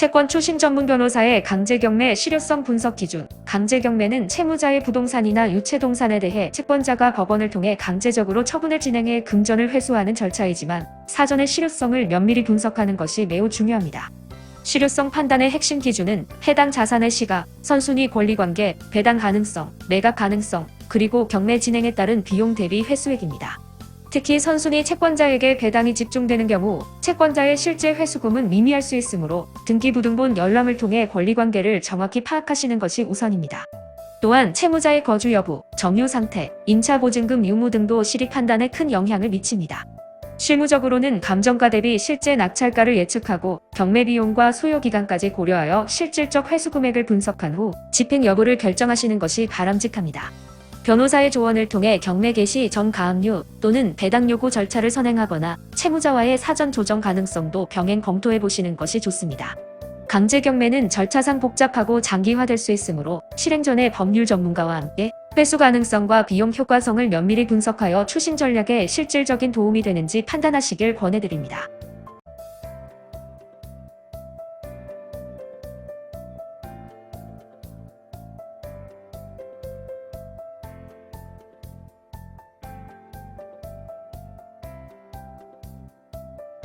채권 추심 전문 변호사의 강제경매 실효성 분석 기준. 강제경매는 채무자의 부동산이나 유체동산에 대해 채권자가 법원을 통해 강제적으로 처분을 진행해 금전을 회수하는 절차이지만 사전의 실효성을 면밀히 분석하는 것이 매우 중요합니다. 실효성 판단의 핵심 기준은 해당 자산의 시가, 선순위 권리관계, 배당 가능성, 매각 가능성, 그리고 경매 진행에 따른 비용 대비 회수액입니다. 특히 선순위 채권자에게 배당이 집중되는 경우 채권자의 실제 회수금은 미미할 수 있으므로 등기부등본 열람을 통해 권리관계를 정확히 파악하시는 것이 우선입니다. 또한 채무자의 거주 여부, 점유 상태, 임차 보증금 유무 등도 실익 판단에 큰 영향을 미칩니다. 실무적으로는 감정가 대비 실제 낙찰가를 예측하고 경매 비용과 소요 기간까지 고려하여 실질적 회수 금액을 분석한 후 집행 여부를 결정하시는 것이 바람직합니다. 변호사의 조언을 통해 경매 개시 전 가압류 또는 배당 요구 절차를 선행하거나 채무자와의 사전 조정 가능성도 병행 검토해 보시는 것이 좋습니다. 강제 경매는 절차상 복잡하고 장기화될 수 있으므로 실행 전에 법률 전문가와 함께 회수 가능성과 비용 효과성을 면밀히 분석하여 추신 전략에 실질적인 도움이 되는지 판단하시길 권해드립니다.